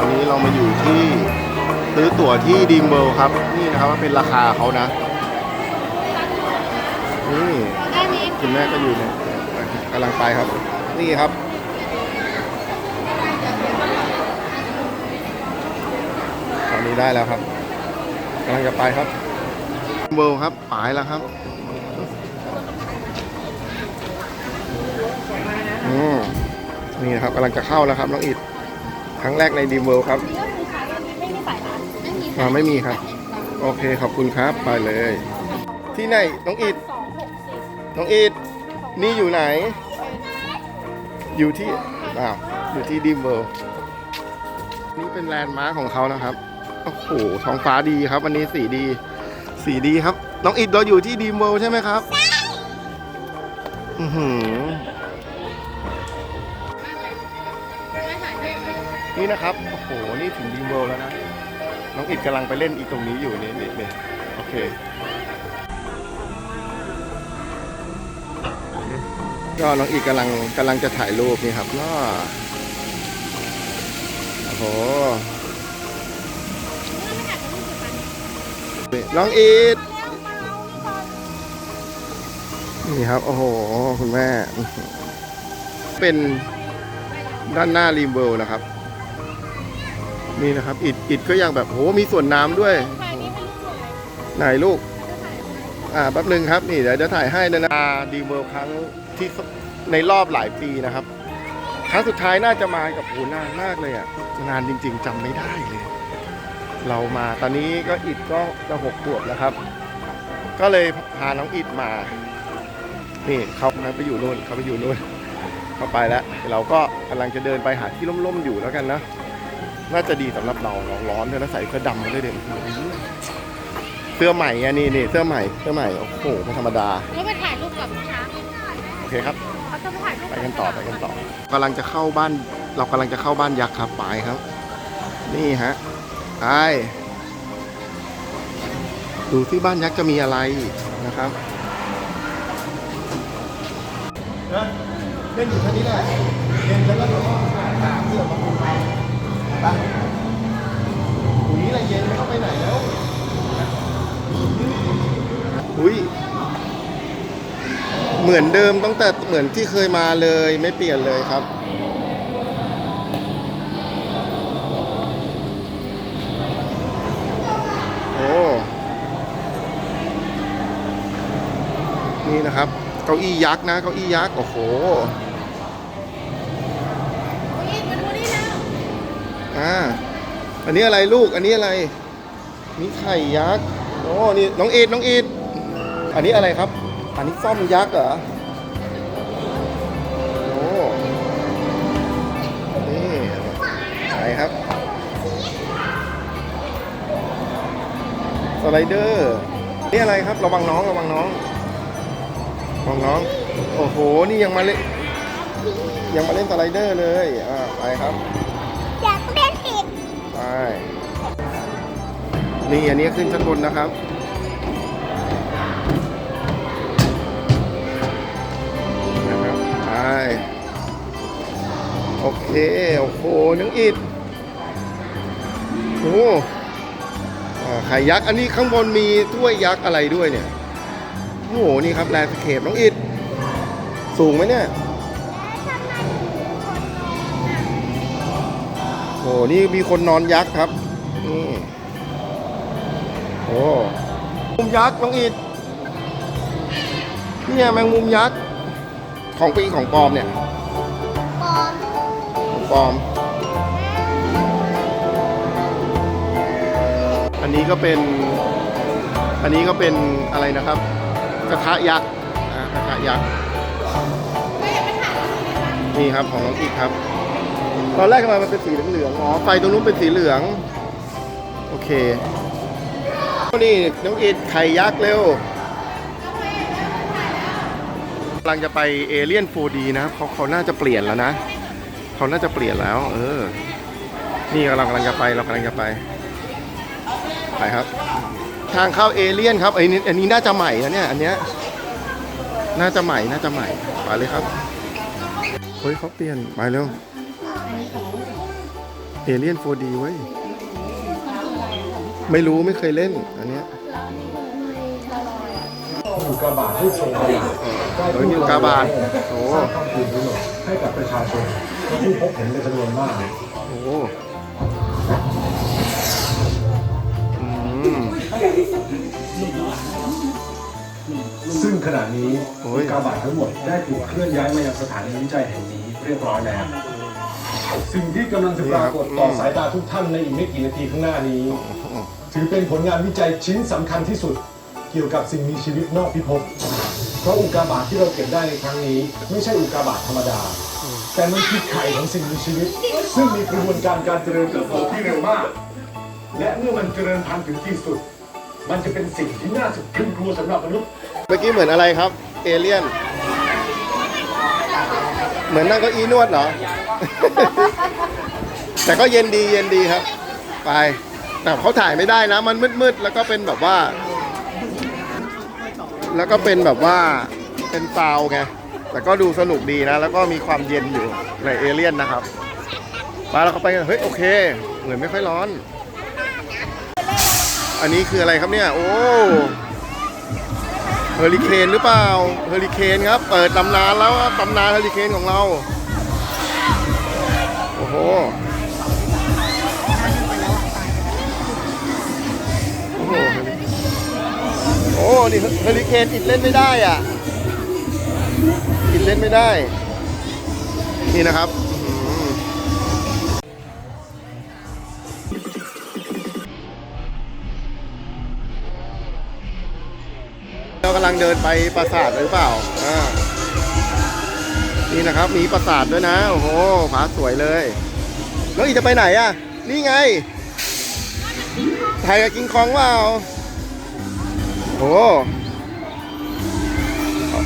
อนนี้เรามาอยู่ที่ซื้อตั๋วที่ดีมเบิลครับ นี่นะครับว่าเป็นราคาเขานะ นี่คุณแม่ก็อยู่เนี่ยกำลังไปครับ นี่ครับ ตอนนี้ได้แล้วครับกำลังจะไปครับเบิลครับปายแล้วครับอืมนี่นะครับกำลังจะเข้าแล้วครับน้องอิด ครั้งแรกในดีมเบิลครับไม่มีสายน้ำไม่มีอ่าไม่มีครับ โอเคขอบคุณครับไปเลย ที่ไหนน้องอิดสองหกสิบน้องอิดนี่อยู่ไหน อยู่ที่อ้าวอยู่ที่ดีมเบิลนี่เป็นแลนด์มาร์คของเขานะครับโอ้โหท้องฟ้าดีครับวันนี้สีดี สีดีครับ น้องอิดเราอยู่ที่ดีมเบิลใช่ไหมครับใช่อือหือ นี่นะครับ โอ้โห นี่ถึงดีมเบิลแล้วนะ น้องอิดกำลังไปเล่นอีกตรงนี้อยู่นี่นี่นี่โอเคก็น้องอิดกำลังกำลังจะถ่ายรูปนี่ครับก็โอ้โหน้องอิดนี่ครับ โอ้โห คุณแม่ เป็นด้านหน้ารีมเบิลนะครับ นี่นะครับ อิดอิดก็ยังแบบโหมีส่วนน้ำด้วยใช่นี่เป็นลูกส่วนอะไรไหนลูก อ่าแป๊บหนึงครับ นี่เดี๋ยวจะถ่ายให้นะนะดีเวิลครั้งที่สในรอบหลายปีนะครับ ครั้งสุดท้ายน่าจะมากับโหนานมากเลยอะนานจริง ๆจำไม่ได้เลย เรามาตอนนี้ก็อิดก็จะหกขวบแล้วครับ ก็เลยพาน้องอิดมา นี่เขาไปอยู่นู่นเขาไปอยู่นู่นเขาไปแล้ว เราก็กำลังจะเดินไปหาที่ร่มๆอยู่แล้วกันนะ น่าจะดีสำหรับเราเราร้อนด้วยนะใส่เสื้อดำมาด้วยเด็กเสื้อใหม่ไงนี่นี่เสื้อใหม่เสื้อใหม่โอ้โหไม่ธรรมดาแล้วไปถ่ายรูปกับช้างโอเคครับเขาจะไปถ่ายรูปไปกันต่อไปกันต่อกำลังจะเข้าบ้าน เรากำลังจะเข้าบ้านยักษ์ครับไปครับ นี่ฮะไปดูที่บ้านยักษ์จะมีอะไรนะครับเล่นอยู่แค่นี้แหละเล่นแล้วก็หาเพื่อนมาคุย กันไปอุ้ยอะไรเย็นไม่เข้าไปไหนแล้ว อุ้ยเหมือนเดิมตั้งแต่เหมือนที่เคยมาเลยไม่เปลี่ยนเลยครับ โอ้ นี่นะครับ เก้าอี้ยักษ์นะ เก้าอี้ยักษ์ โอ้โห นี่มาดูนี่แล้ว อ่า อันนี้อะไรลูก อันนี้อะไรนี่ไข่ยักษ์โอ้นี่น้องเอ็ดน้องเอ็ดอันนี้อะไรครับ อันนี้ซ่อมยักษ์เหรอ โอ้นี่ไหนครับสไลเดอร์ นี่อะไรครับ ระวังน้อง ระวังน้องระวังน้อง โอ้โห นี่ยังมาเล่นยังมาเล่นสไลเดอร์เลย อ่า ไปครับ นี่อันนี้ขึ้นชั้นบนนะครับ นะครับไปโอเค โอ้โหนังอิดโอ้อ่าไข่ยักษ์ อันนี้ข้างบนมีถ้วยยักษ์อะไรด้วยเนี่ย โอ้โห นี่ครับแลนด์สเคปน้องอิดสูงไหมเนี่ยโอ้นี่มีคนนอนยักษ์ครับ โอ้มุมยักษ์น้องอิดเนี่ยแมงมุมยักษ์ของปีของปลอมเนี่ยปอมของปลอม อันนี้ก็เป็น อันนี้ก็เป็นอะไรนะครับ กระทะยักษ์กระทะยักษ์นี่ครับของน้องอีกครับตอนแรกทำไมมันเป็นสีเหลืองๆอ๋อไฟตรงนู้นเป็นสีเหลือง โอเค นี่น้องอีดไข่ยักษ์เร็วกำลังจะไปเอเลียน 4D นะครับเขาเขาน่าจะเปลี่ยนแล้วนะ เขาน่าจะเปลี่ยนแล้ว เออ นี่กำลังกำลังจะไปเรากำลังจะไป ไปครับ ทางเข้าเอเลียนครับไอ้นี่อันนี้น่าจะใหม่นะเนี่ย อันเนี้ย น่าจะใหม่ น่าจะใหม่ ไปเลยครับ เฮ้ยเขาเปลี่ยน ไปเร็ว เอเลียน 4D เว้ย ไม่รู้ไม่เคยเล่นอันเนี้ยอุกกาบาตที่ทรงพลังเฮ้ยนี่อุกกาบาตโอ้สร้างความตื่นรู้ให้กับประชาชนที่พบเห็นเป็นจำนวนมากโหอืมซึ่งขณะนี้โอ้อุยกกาบาตทั้งหมดได้ถูกเคลื่อนย้ายมายังสถานีวิจัยแห่งนี้เรียบร้อยแล้วสิ่งที่กำลังจะปรากฏต่อสายตาทุกท่านในอีกไม่กี่นาทีข้างหน้านี้ ถือเป็นผลงานวิจัยชิ้นสำคัญที่สุด เกี่ยวกับสิ่งมีชีวิตนอกพิภพ เพราะอุกกาบาตที่เราเก็บได้ในครั้งนี้ ไม่ใช่อุกกาบาตธรรมดา แต่มันคือไข่ของสิ่งมีชีวิต ซึ่งมีกระบวนการการเจริญเติบโตที่เร็วมาก และเมื่อมันเจริญพันธุ์ถึงที่สุด มันจะเป็นสิ่งที่น่าสะพรึงกลัวสำหรับมนุษย์ เมื่อกี้เหมือนอะไรครับ เอเลี่ยน เหมือนนั่งเก็อีนวดเหรอ แต่ก็เย็นดีเย็นดีครับ ไป แต่เขาถ่ายไม่ได้นะ มันมืดๆแล้วก็เป็นแบบว่า แล้วก็เป็นแบบว่าเป็นซาวไงแต่ก็ดูสนุกดีนะ แล้วก็มีความเย็นอยู่ในเอเลี่ยนนะครับมาแล้วเขาไปกันเฮ้ยโอเค เหมือนไม่ค่อยร้อน อันนี้คืออะไรครับเนี่ย โอ้เฮอริเคนหรือเปล่าเฮอริเคนครับเปิดตำนานแล้วตำนานเฮอริเคนของเรา โอ้โห อ้นี่เฮอริเคนอิดเล่นไม่ได้อะอิดเล่นไม่ได้ นี่นะครับเรากำลังเดินไปปราสาทหรือเปล่า อ่า นี่นะครับ มีปราสาทด้วยนะ โอ้โหผาสวยเลยแล้วอีกจะไปไหนอะ นี่ไงถ่ายกับกิงคองเปล่า โอ้โห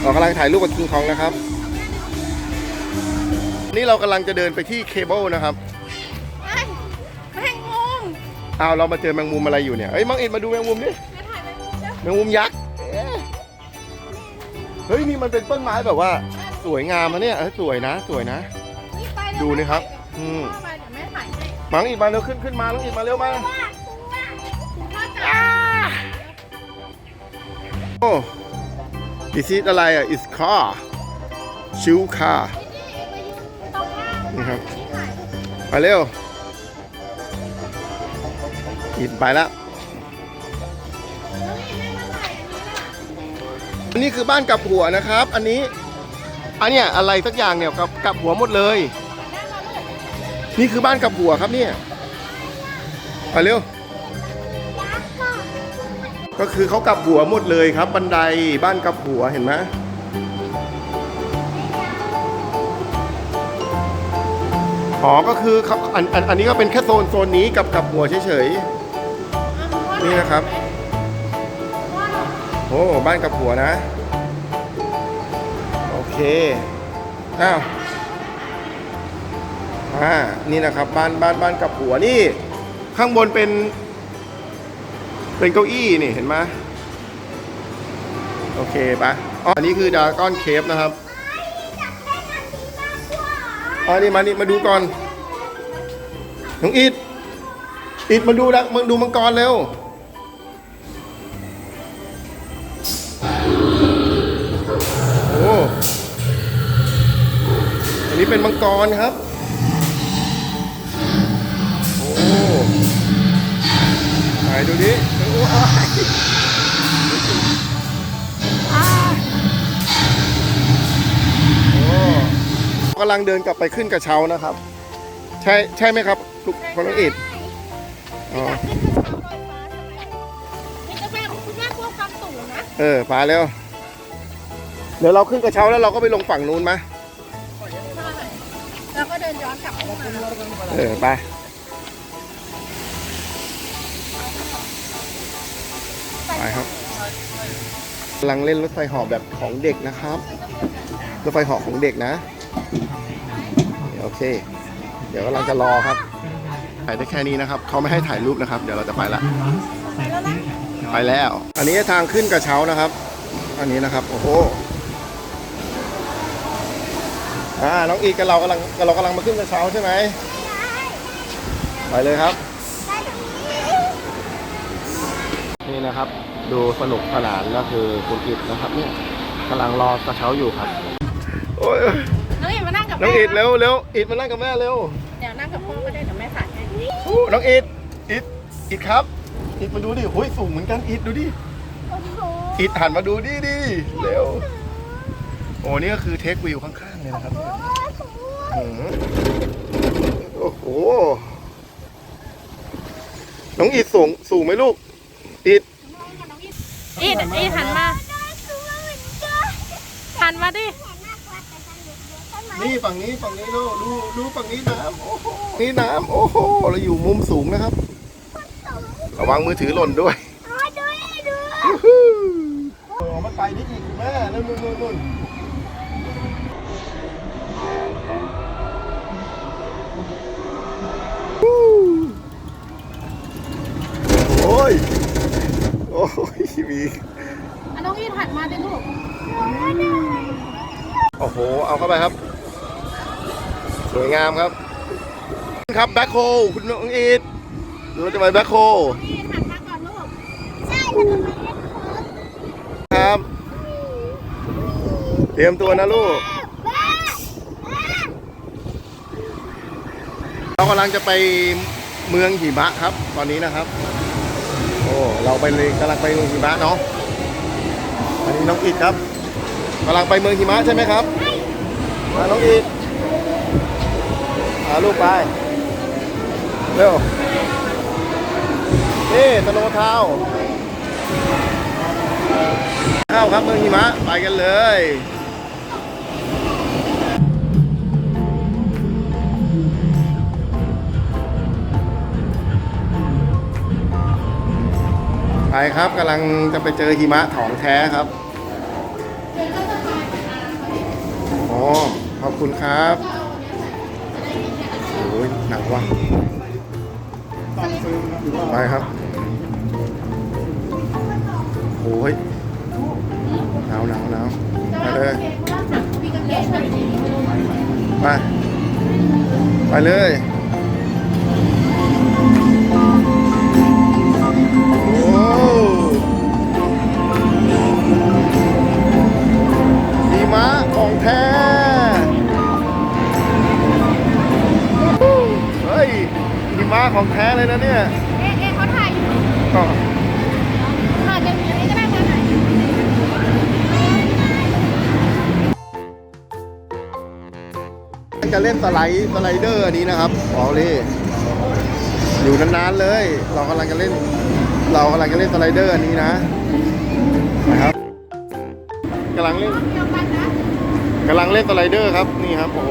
เรากำลังถ่ายรูปกับกิงคองนะครับ นี่เรากำลังจะเดินไปที่เคเบิลนะครับไม่แมงมุมอ้าวเรามาเจอแมงมุมอะไรอยู่เนี่ยเฮ้ยมังอิดมาดูแมงมุมดิจะถ่ายแมงมุมเด้อแมงมุมยักษ์เอ๊ะเฮ้ยนี่มันเป็นต้นไม้แบบว่า สวยงามนะเนี่ยเออสวยนะ สวยนะ นี่ไปแล้วดูนี่ครับ อืมพ่อไปเดี๋ยวแม่ถ่ายให้มังอิดมาเร็วขึ้นขึ้นมามังอิดมาเร็วมา ว่า is it อะไรอะ is car ชิว car ตรงหน้านี่ครับ ไปเร็วอิดไปแล้วนี่แม่มาถ่ายอันนี้คือบ้านกับหัวนะครับ อันนี้ อันเนี้ยอะไรสักอย่างเนี่ยกับกับหัวหมดเลย นี่คือบ้านกับหัวครับเนี่ย ไปเร็ว ก็คือเขากลับหัวหมดเลยครับ บันไดบ้านกลับหัวเห็นไหมอ๋อก็คือเขาอันอันอันนี้ก็เป็นแค่โซนโซนนี้กับกลับหัวเฉยๆนี่นะครับโอ้บ้านกับหัวนะ โอเคอ้าวอ่านี่นะครับบ้านบ้านบ้านกับหัวนี่ ข้างบนเป็น เป็นเก้าอี้นี่เห็นไหมโอเคปะอ๋ออันนี้คือดาก้อนเคฟนะครับอ๋อนี่มานี่มาดูก่อนน้องอิดอิดมาดูดักมาดูมังกรเร็วโอ้อันนี้เป็นมังกรครับโอ้ไหนดูดิ กำลังเดินกลับไปขึ้นกระเช้านะครับ ใช่ใช่ไหมครับลูกคนน้องอิดอ๋อนี่จะแม่ของคุณแม่กลัวความสูงนะเออไปแล้ว เดี๋ยวเราขึ้นกระเช้าแล้วเราก็ไปลงฝั่งนู้นไหมแล้วก็เดินย้อนกลับเข้ามาเออไป ครับกำลังเล่นรถไฟเหาะแบบของเด็กนะครับ รถไฟเหาะของเด็กนะ โอเค เดี๋ยวกำลังจะรอครับ ถ่ายได้แค่นี้นะครับ เขาไม่ให้ถ่ายรูปนะครับ เดี๋ยวเราจะไปละ ไปแล้ว อันนี้ทางขึ้นกระเช้านะครับ อันนี้นะครับ โอ้โหอ่า น้องอีกกับเรากำลังกับเรากำลังมาขึ้นกระเช้าใช่ไหมไปเลยครับ นี่นะครับ ดูสนุกสนานก็คือคุณอิดนะครับเนี่ยกำลังรอกระเช้าอยู่ครับโอ้ยน้องอิดมานั่งกับน้แม่องอิดเร็วเร็วอิดมานั่งกับแม่เร็วเดี๋ยวนั่งกับพ่อก็ได้เดี๋ยวแม่ถ่ายให้อู้น้องอิดอิดอิดครับอิดมาดูดิโอ้ยสูงเหมือนกันอิดดูดิโอ้โหอิดหันมาดูดิดิเร็วโอ้นี่ก็คือเทควิวข้างๆเลยนะครับอื้อหือโอ้โหน้องอิดสูงสูงไหมลูกอิด อีดอีดหันมาหันมาดิ นี่ฝั่งนี้ฝั่งนี้ดูดูดูฝั่งนี้น้ำโอ้โหนี่น้ำโอ้โหเราอยู่มุมสูงนะครับ ระวังมือถือหล่นด้วยยูฮูโอ้มันไปนิดอีกแม่นู่นนู่นนู่นนู่นฮู้โอ้ยโอ้ ยมีอะน้องอิดหันมาดิลูกโอ้โห เอาเข้าไปครับ สวยงามครับ ครับแบ็คโฮคุณน้องอีดดูจะไปแบ็คโฮอิดหันมาก่อนลูกครับ เตรียมตัวนะลูกเรากำลังจะไปเมืองหิมะครับ ตอนนี้นะครับ โอ้เราไปเลยกำลังไปเมืองหิมะเนาะอันนี้น้องอิดครับกำลังไปเมืองหิมะใช่ไหมครับมาน้องอิดพาลูกไปเร็วนี่สโนว์ทาวน์เข้าครับเมืองหิมะไปกันเลย ไปครับกำลังจะไปเจอหิมะของแท้ครับโอ้ขอบคุณครับโอ้ยหนักว่ะไปครับโอ้ยหนาวหนาวหนาวไปเลยไปไปเลย ของแท้เลยนะเนี่ยเอ๊ะเอ๊ะเขาถ่ายอยู่ก็ถ่ายอย่างนี้ก็ได้มาไหนจะเล่นสไลด์สไลเดอร์อันนี้นะครับบอลลี่อยู่นานๆเลย เรากำลังจะเล่น เรากำลังจะเล่นสไลเดอร์อันนี้นะนะครับกำลังเล่นเดียวกันนะกำลังเล่นสไลเดอร์ครับนี่ครับโอ้โห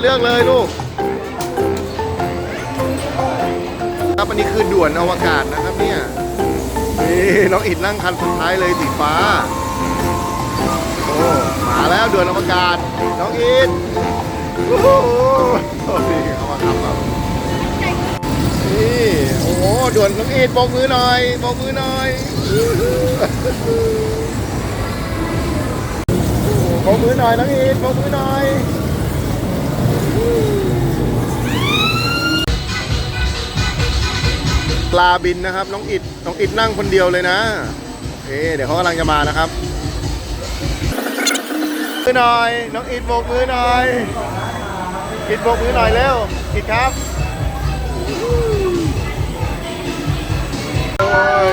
เลือกเลยลูก ครับอันนี้คือด่วนอวกาศนะครับเนี่ยนี่น้องอิดนั่งคันสุดท้ายเลยสีฟ้า โอ้มาแล้วด่วนอวกาศ น้องอิดโอ้โหนี่เอามาขับครับนี่โอ้โหด่วนน้องอิดโบกมือหน่อยโบกมือหน่อยโบกมือหน่อยน้องอิดโบกมือหน่อย ปลาบินนะครับ น้องอิดน้องอิดนั่งคนเดียวเลยนะโอเคเดี๋ยวเขากำลังจะมานะครับมือหน่อย น้องอิดโบกมือหน่อยอิดโบกมือหน่อยเร็วอิดครับโอ้ย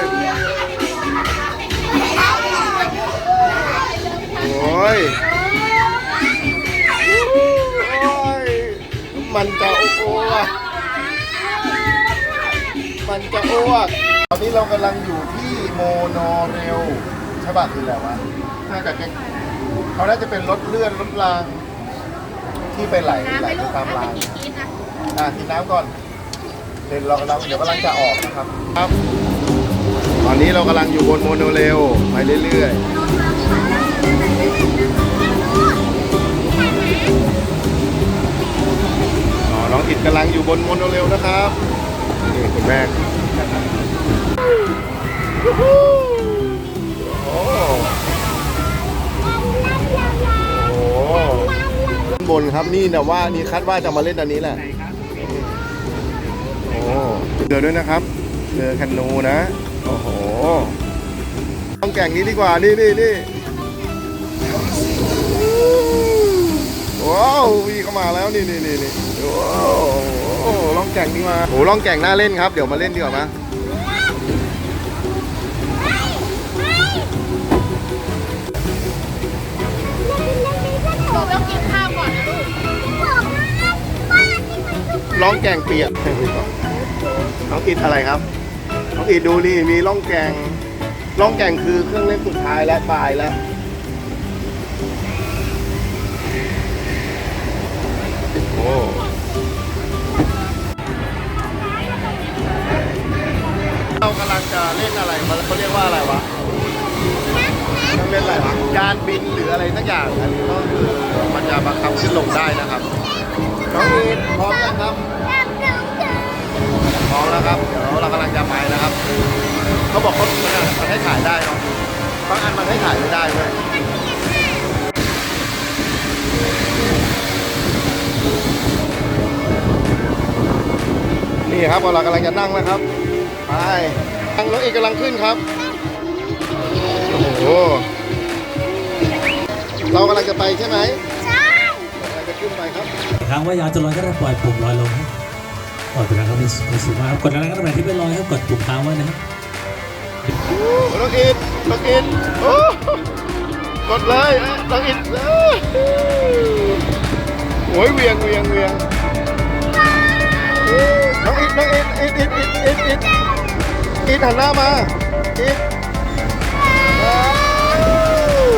โอ้ยโอ้ยมันจะอ้วก มันจะอ้วกตอนนี้เรากำลังอยู่ที่โมโนเรลใช่ป่ะคืออะไรวะน่าจะแค่เขาน่าจะเป็นรถเลื่อนรถราง ที่ไปไหลน้ำไหลไปไปลูกตามน้ำไปรางกี่กินอะอะกินน้ำก่อนเดี๋ยวเรากำลังเดี๋ยวกำลังจะออกนะครับครับ ตอนนี้เรากำลังอยู่บนโมโนเรลไปเรื่อยๆอ๋อน้องอิดกำลังอยู่บนโมโนเรลนะครับ นี่คุณแม่โอ้โหข้างบนครับนี่นะว่านี่คาดว่าจะมาเล่นอันนี้แหละโอ้เจอด้วยนะครับเจอคันนูนะโอ้โหต้องแก่งนี้ดีกว่านี่นี่นี่ว้าววีเข้ามาแล้วนี่นี่นี่นี่ว้าว ล่องแก่งนี่มาโอ้ล่องแก่งน่าเล่นครับ เดี๋ยวมาเล่นดีกว่ามาเราต้องกินข้าวก่อนล่องแก่งเปียกน้องอิดอะไรครับน้องอิดดูนี่มีล่องแก่งล่องแก่งคือเครื่องเล่นสุดท้ายและปลายแล้วโอ้ เรากำลังจะเล่นอะไรมันเขาเรียกว่าอะไรวะต้องเล่นอะไรวะยานบินหรืออะไรสักอย่างอันนี้ก็คือมันจะบังคับขึ้นลงได้นะครับน้องอีนพร้อมยังครับพร้อมแล้วครับเดี๋ยวเรากำลังจะไปนะครับ เขาบอกเขามันอะมันให้ถ่ายได้เนาะบางอันมันให้ถ่ายไม่ได้ด้วยนี่ครับเรากำลังจะนั่งแล้วครับ ไปทางน้องอีกกำลังขึ้นครับ โอ้โห เรากำลังจะไปใช่ไหมใช่กำลังจะขึ้นไปครับครั้งว่ายาวจะลอยก็ได้ปล่อยปุ่มลอยลงครับปล่อยไปแล้วครับมีมีสูงมากครับกดแรงๆก็ตำแหน่งที่เป็นลอยครับกดปุ่มค้างไว้นะครับน้องอินน้องอินโอ้กดเลยเอ้ยน้องอินเอ้ยโอ้ยเวียงเวียงเวียงน้องอินน้องอินอินอินอินอิน อินอินหันหน้ามาอินว้าว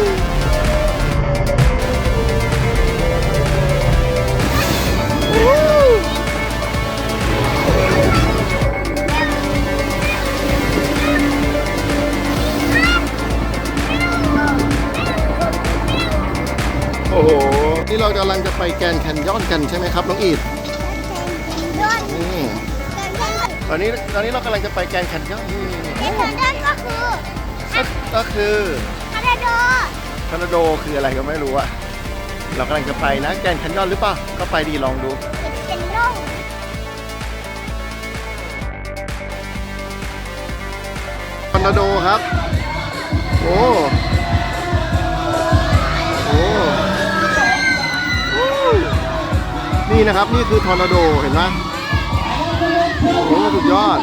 โอ้โอ้โห นี่เรากำลังจะไปแกรนด์แคนยอนกันใช่ไหมครับ น้องอีดอืม ตอนนี้ตอนนี้เรากำลังจะไปแกรนด์แคนยอนนี่ก็ก็คือทอร์นาโดคืออะไรก็ไม่รู้อะเรากำลังจะไปนะแกรนด์แคนยอนหรือเปล่าก็ไปดีลองดูทอร์นาโดครับโอ้โอ้ โอ้ นี่นะครับ นี่คือทอร์นาโด เห็นไหม โอ้สุดยอด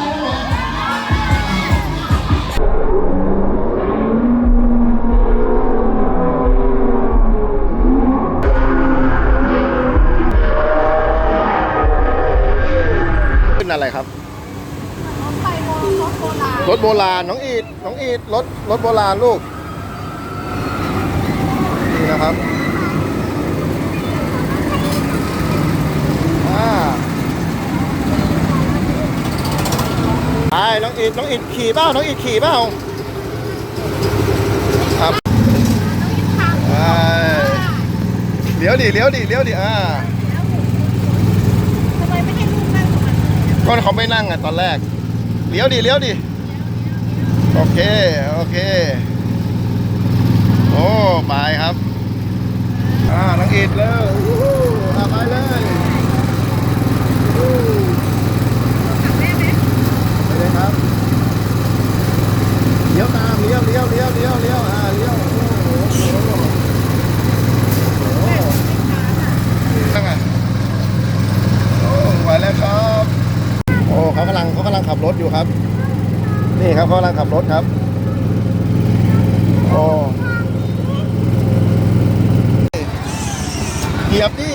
ขึ้นอะไรครับไปโมรถโบราณรถโบราณ น้องอีดน้องอีดรถ รถโบราณลูก นี่นะครับอ่าไป น้องอีดน้องอีดขี่เปล่าน้องอีดขี่เปล่าครับเลี้ยวดิเลี้ยวดิเลี้ยวดิอ่าทำไมไม่ให้ลูกนั่งตรงนั้นเขาไม่นั่งอะตอนแรก เลี้ยวดิเลี้ยวดิโอเค โอเค โอ้ ไปครับ อ่าน้องอิดเลยอู้หูอ่าไปเลยอู้ไปเลยครับ เลี้ยวตามเลี้ยวเลี้ยวเลี้ยวเลี้ยวเลี้ยวอ่าเลี้ยวโอ้โหโอ้โหโอ้โหนั่งไงโอ้ไปแล้วครับ โอ้เขากำลังเขากำลังขับรถอยู่ครับ นี่ครับเขากำลังขับรถครับ โอ้เหยียบดิ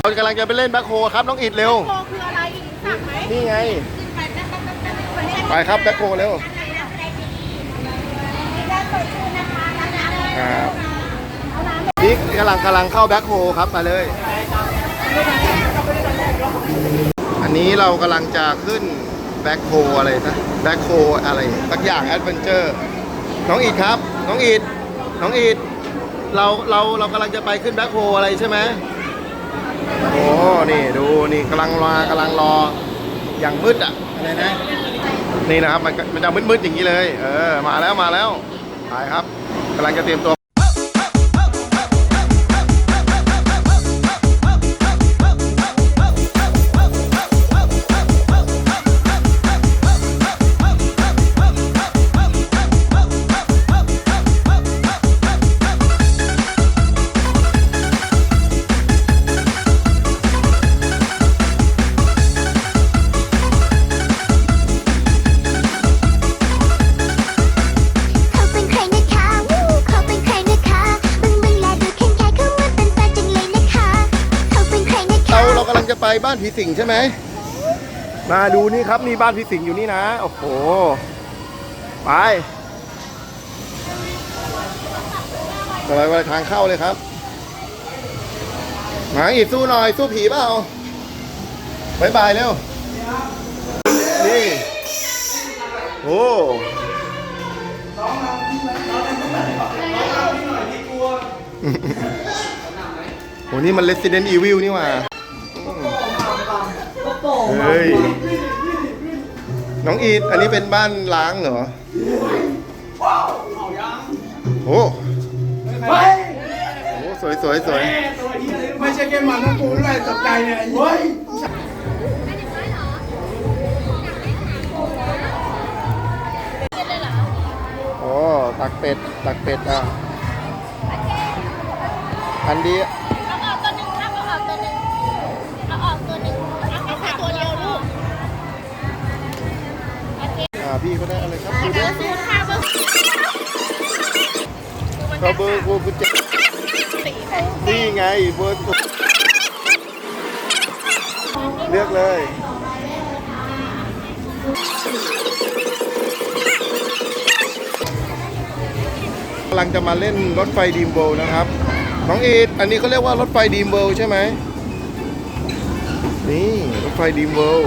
เรากำลังจะไปเล่นแบ็คโฮครับ น้องอิดเร็ว นี่ไง ไปครับแบ็คโฮเร็วครับนี่กำลังกำลังเข้าแบ็คโฮครับมาเลย อันนี้เรากำลังจะขึ้นแบ็คโฮอะไรนะแบ็คโฮอะไรสักอย่างแอดเวนเจอร์น้องอีดครับ น้องอีดน้องอีดเราเราเรากำลังจะไปขึ้นแบ็คโฮอะไรใช่ไหมโอ้นี่ดูนี่กำลังรอกำลังรอ อย่างมืดอะอะไรนะนี่นะครับมันมันจะมืดๆอย่างนี้เลย เออ มาแล้วมาแล้วไปครับกำลังจะเตรียมตัวานผีสิงใช่ไหม มาดูนี่ครับมีบ้านผีสิงอยู่นี่นะ โอ้โห ไปอะไรไปทางเข้าเลยครับ หมาอีกสู้หน่อย สู้ผีเปล่าบายบายเร็ว นี่ โอ้โหนี่มัน Resident Evil นี่ว่า ย น้องอีดอันนี้เป็นบ้านล้างเหรอโอ้โหสวยสวยสวยไม่ใช่แค่มันนะกูด้วยตกใจเนี่ยเฮ้ยโอ้ตักเป็ดตักเป็ดอะอันดีาพี่ก็ได้อะไรครับเบอร์ศูนย์ค่ะเบอร์ก็เบอร์กูกุจสี่นี่ไงเบอร์เลือกเลยกำลังจะมาเล่นรถไฟดีมเบิลนะครับ น้องอีดอันนี้เขาเรียกว่ารถไฟดีมเบิลใช่ไหมนี่ รถไฟดีมเบิล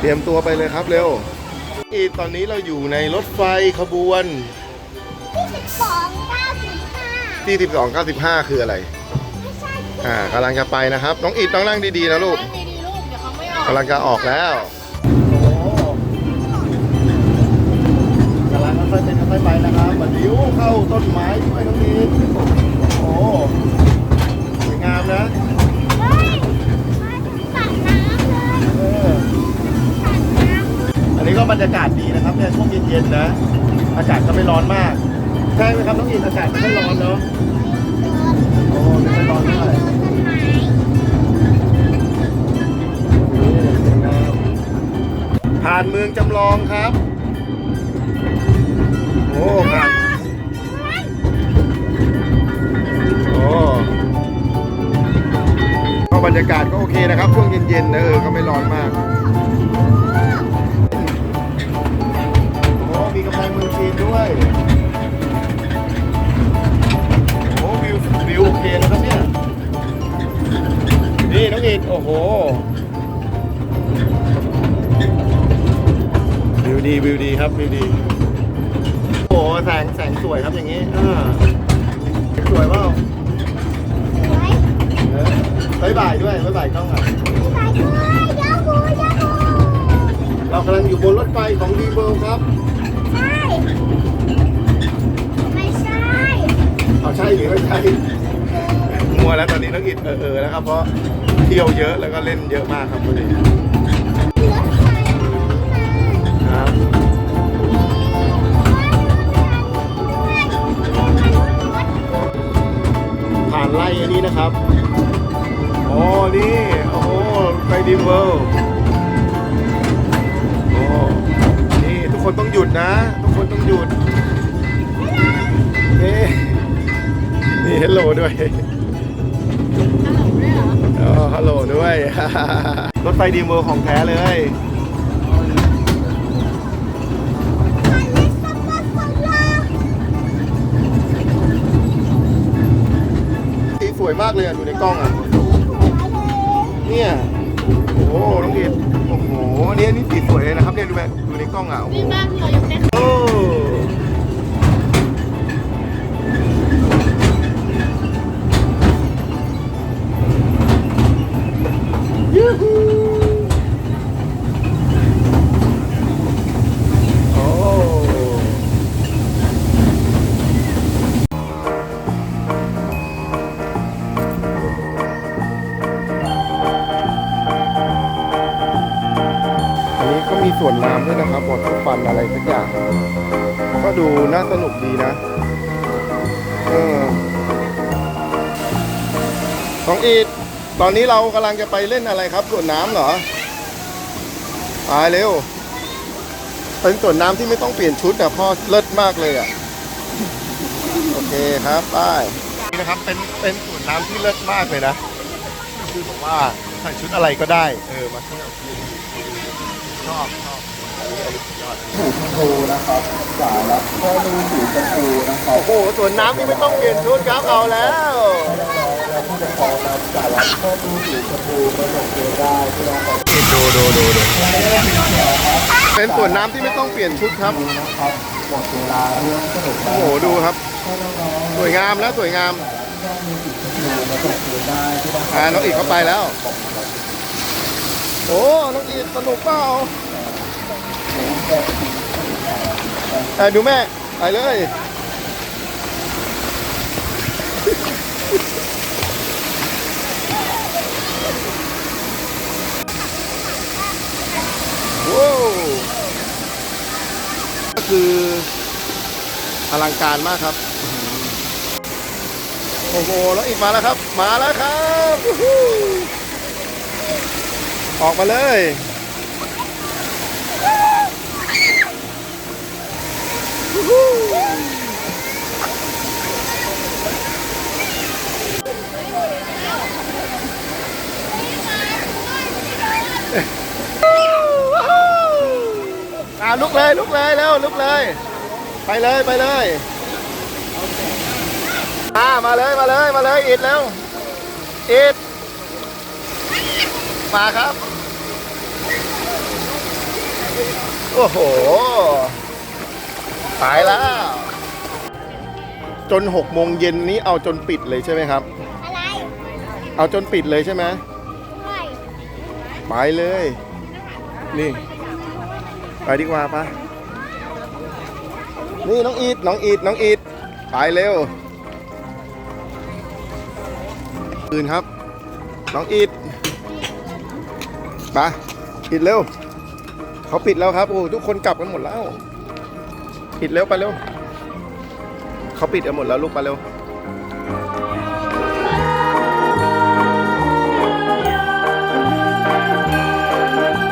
เตรียมตัวไปเลยครับเร็วอีดตอนนี้เราอยู่ในรถไฟขบวนสองเก้าสิบห้าที่ 1295 คืออะไร ไม่ใช่อ่ากำลังจะไปนะครับ น้องอีดต้องนั่งดีๆนะลูก นั่งดีๆลูก เดี๋ยวเขาไม่ออกกำลังจะออกแล้วกำลังค่อยๆเป็นค่อยๆไปนะครับบัดดิ้วเข้าต้นไม้ด้วยน้องอีดโอ้สวยงามนะ บรรยากาศดีนะครับเนี่ยช่วงเย็นๆนะ อากาศก็ไม่ร้อนมากใช่ไหมครับน้องอีดอากาศไม่ร้อนเนาะโอ้ไม่ร้อนเท่าไหร่ต้ผ่านเมืองจำลองครับ โอ้ผ่านโอ้ก็บรรยากาศก็โอเคนะครับช่วงเย็นๆนะเออก็ไม่ร้อนมาก ด้วยโอ้วิววิวโอเคนะครับเนี่ย นี่น้องอิดโอ้โห วิวดีวิวดีครับวิวดีโอ้โหแสงแสงสวยครับอย่างนี้อ่าสวยเปล่าสวยเออบายบายด้วยบายบายกล้องอะสายด้วยยาหูยาหูเรากำลังอยู่บนรถไฟของดีเบิลครับ เอาใช่หรือไม่ใช่มัวแล้วตอนนี้น้องอิดเออเออแล้วครับเพราะเที่ยวเยอะแล้วก็เล่นเยอะมากครับวันนี้ครับผ่านไล่อันนี้นะครับอ๋อนี่โอ้โหไปดีเบิลโอ้นี่ทุกคนต้องหยุดนะ ทุกคนต้องหยุดนี่ นี่เฮลโหลด้วยอ๋อฮัลโหลด้วย รถไฟดีเมอร์ของแท้เลยสีสวยมากเลยอะ ดูในกล้องอะ เนี่ย โอ้น้องอิดโอ้โหอันนี้อันนี้สีสวยเลยนะครับเนี่ยดูไหมดูในกล้องอะโอ้โหนี่บ้านเรายังได้โส่วนน้ำด้วยนะครับบอดฟันอะไรสักอย่าง ก็ดูน่าสนุกดีนะ เออของอีด ตอนนี้เรากำลังจะไปเล่นอะไรครับสวนน้ำเหรอไปเร็ว เป็นสวนน้ำที่ไม่ต้องเปลี่ยนชุดนะพ่อเลิศมากเลยอะ โอเคครับไปนี่นะครับ เป็น เป็นสวนน้ำที่เลิศมากเลยนะ คือบอกว่าใส่ชุดอะไรก็ได้ เออ มาเที่ยวชอบชอบ อันนี้อันนี้สุดยอดโอ้โหสวนน้ำนี่ไม่ต้องเปลี่ยนชุดครับเอาแล้วดูดูดูดูเป็นสวนน้ำที่ไม่ต้องเปลี่ยนชุดครับโอ้โหดูครับ สวยงามแล้วสวยงามอ่าน้องอีกเข้าไปแล้ว โอ้ น้องอีกสนุกเปล่าเออดูแม่ ไปเลย ว้าวก็คือ อลังการมากครับ โอ้โห แล้วอีกมาแล้วครับ มาแล้วครับ ออกมาเลย อาลุกเลยลุกเลยเร็วลุกเลย ไปเลยไปเลยอ่ามาเลยมาเลยมาเลยอิดแล้วอิดมาครับ โอ้โห ตายแล้ว จนหกโมงเย็นนี้เอาจนปิดเลยใช่ไหมครับ อะไรเอาจนปิดเลยใช่ไหมใช่ไปเลย นี่ ไปดีกว่าปะนี่น้องอีดน้องอีดน้องอีดไปเร็วคืนครับ น้องอีดไปปิดเร็ว เขาปิดแล้วครับโอ้ทุกคนกลับกันหมดแล้ว ปิดเร็วไปเร็วเขาปิดเอาหมดแล้วลูกไปเร็ว